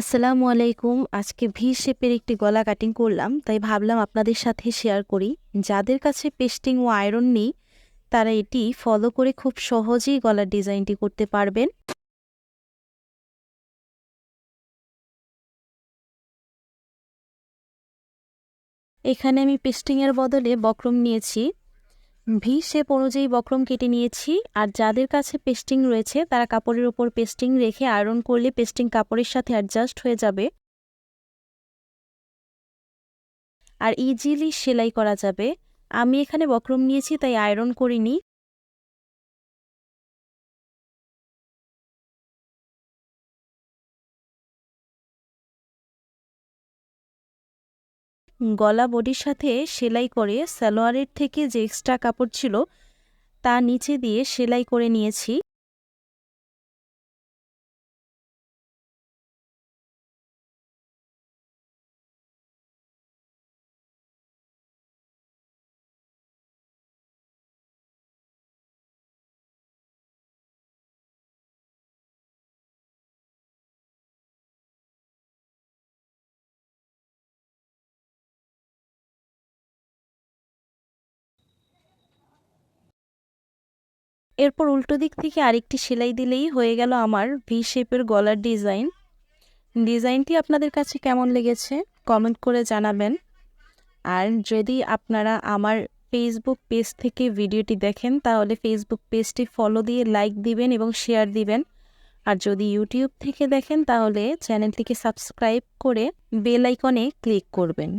আসসালামু আলাইকুম। আজকে ভি শেপের একটি গলা কাটিং করলাম, তাই ভাবলাম আপনাদের সাথে শেয়ার করি। যাদের কাছে পেস্টিং ও আয়রন নেই, তারা এটি ফলো করে খুব সহজেই গলার ডিজাইনটি করতে পারবেন। এখানে আমি পেস্টিংয়ের বদলে বক্রম নিয়েছি। ভি শেপ অনুযায়ী বক্রম কেটে নিয়েছি। আর যাদের কাছে পেস্টিং রয়েছে, তারা কাপড়ের ওপর পেস্টিং রেখে আয়রন করলে পেস্টিং কাপড়ের সাথে অ্যাডজাস্ট হয়ে যাবে। আর ইজিলি সেলাই করা যাবে। আমি এখানে বক্রম নিয়েছি, তাই আয়রন করিনি। গলা বডির সাথে সেলাই করে সালোয়ারের থেকে যে এক্সট্রা কাপড় ছিল, তা নিচে দিয়ে সেলাই করে নিয়েছি। এরপর উল্টো দিক থেকে আরেকটি সেলাই দিলেই হয়ে গেল আমার ভি শেপের গলার ডিজাইন। ডিজাইনটি আপনাদের কাছে কেমন লেগেছে কমেন্ট করে জানাবেন। আর যদি আপনারা আমার ফেসবুক পেজ থেকে ভিডিওটি দেখেন, তাহলে ফেসবুক পেজটি ফলো দিয়ে লাইক দিবেন এবং শেয়ার দিবেন। আর যদি ইউটিউব থেকে দেখেন, তাহলে চ্যানেলটিকে সাবস্ক্রাইব করে বেল আইকনে ক্লিক করবেন।